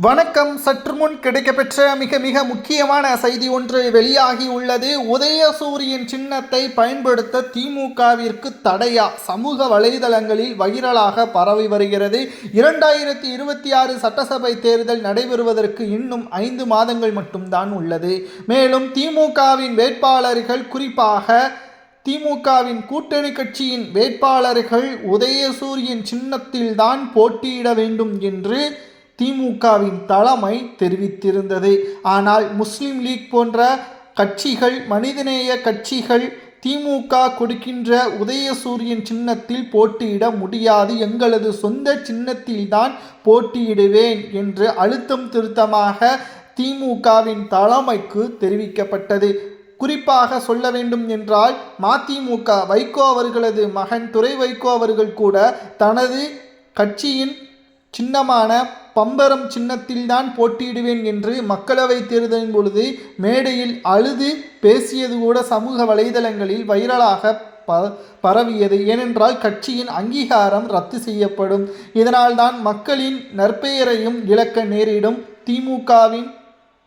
வணக்கம். சற்று முன் கிடைக்கப்பெற்ற மிக மிக முக்கியமான செய்தி ஒன்று வெளியாகி உள்ளது. உதயசூரியன் சின்னத்தை பயன்படுத்த திமுகவிற்கு தடையா? சமூக வலைதளங்களில் வைரலாக பரவி வருகிறது. இரண்டாயிரத்தி இருபத்தி ஆறு சட்டசபை தேர்தல் நடைபெறுவதற்கு இன்னும் ஐந்து மாதங்கள் மட்டும்தான் உள்ளது. மேலும் திமுகவின் வேட்பாளர்கள் குறிப்பாக திமுகவின் கூட்டணி கட்சியின் வேட்பாளர்கள் உதயசூரியன் சின்னத்தில்தான் போட்டியிட வேண்டும் என்று திமுகவின் தலைமை தெரிவித்திருந்தது. ஆனால் முஸ்லிம் லீக் போன்ற கட்சிகள் மனிதநேய கட்சிகள் திமுக கொடுக்கின்ற உதயசூரியன் சின்னத்தில் போட்டியிட முடியாது. எங்களது சொந்த சின்னத்தில்தான் போட்டியிடுவேன் என்று அழுத்தம் திருத்தமாக திமுகவின் தலைமைக்கு தெரிவிக்கப்பட்டது. குறிப்பாக சொல்ல வேண்டும் என்றால் மதிமுக வைகோ அவர்களது மகன் துறை வைகோ அவர்கள் கூட தனது கட்சியின் சின்னமான பம்பரம் சின்னத்தில்தான் போட்டியிடுவேன் என்று மக்களவைத் தேர்தலின் பொழுது மேடையில் அழுது பேசியது கூட சமூக வலைதளங்களில் வைரலாக ப பரவியது. ஏனென்றால் கட்சியின் அங்கீகாரம் ரத்து செய்யப்படும். இதனால்தான் மக்களின் நற்பெயரையும் இழக்க நேரிடும். திமுகவின்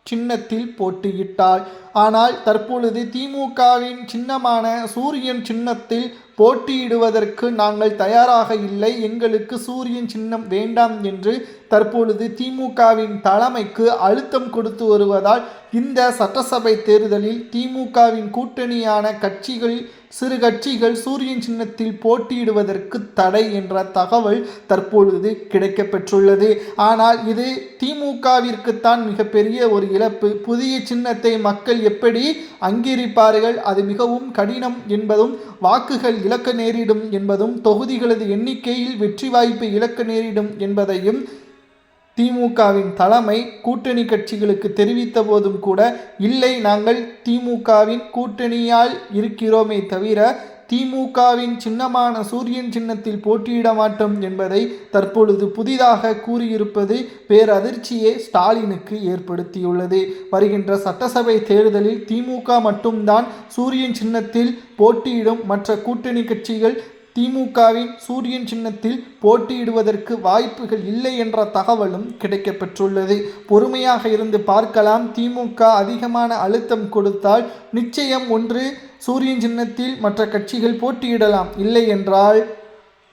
சின்னத்தில் போட்டியிட்டாள். ஆனால் தற்பொழுது திமுகவின் சின்னமான சூரியன் சின்னத்தில் போட்டியிடுவதற்கு நாங்கள் தயாராக இல்லை. எங்களுக்கு சூரியன் சின்னம் வேண்டாம் என்று தற்பொழுது திமுகவின் தலைமைக்கு அழுத்தம் கொடுத்து வருவதால் இந்த சட்டசபை தேர்தலில் திமுகவின் கூட்டணியான கட்சிகள் சிறு கட்சிகள் சூரியன் சின்னத்தில் போட்டியிடுவதற்கு தடை என்ற தகவல் தற்பொழுது கிடைக்கப்பெற்றுள்ளது. ஆனால் இது திமுகவிற்குத்தான் மிகப்பெரிய ஒரு இழப்பு. புதிய சின்னத்தை மக்கள் எப்படி அங்கீகரிப்பார்கள்? அது மிகவும் கடினம் என்பதும் வாக்குகள் இழக்க நேரிடும் என்பதும் தொகுதிகளது எண்ணிக்கையில் வெற்றி வாய்ப்பு இழக்க நேரிடும் என்பதையும் திமுகவின் தலைமை கூட்டணி கட்சிகளுக்கு தெரிவித்த போதும் கூட இல்லை நாங்கள் திமுகவின் கூட்டணியால் இருக்கிறோமே தவிர திமுகவின் சின்னமான சூரியன் சின்னத்தில் போட்டியிட மாட்டோம் என்பதை தற்பொழுது புதிதாக கூறியிருப்பது பேரதிர்ச்சியை ஸ்டாலினுக்கு ஏற்படுத்தியுள்ளது. வருகின்ற சட்டசபை தேர்தலில் திமுக மட்டும்தான் சூரியன் சின்னத்தில் போட்டியிடும் மற்ற கூட்டணி கட்சிகள் திமுகவின் சூரியன் சின்னத்தில் போட்டியிடுவதற்கு வாய்ப்புகள் இல்லை என்ற தகவலும் கிடைக்கப்பெற்றுள்ளது. பொறுமையாக இருந்து பார்க்கலாம். திமுக அதிகமான அழுத்தம் கொடுத்தால் நிச்சயம் ஒன்று சூரியன் சின்னத்தில் மற்ற கட்சிகள் போட்டியிடலாம். இல்லை என்றால்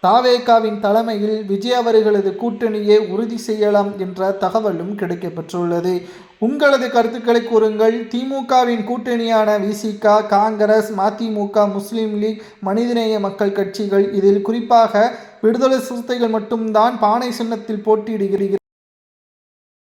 தாவேகாவின் தலைமையில் விஜய் அவர்களது கூட்டணியை உறுதி செய்யலாம் என்ற தகவலும் கிடைக்கப்பெற்றுள்ளது. உங்களது கருத்துக்களை கூறுங்கள். திமுகவின் கூட்டணியான விசிக காங்கிரஸ் மதிமுக முஸ்லீம் லீக் மனிதநேய மக்கள் கட்சிகள் இதில் குறிப்பாக விடுதலை சிறுத்தைகள் மட்டும்தான் பானை சின்னத்தில் போட்டியிடுகிறீர்கள்.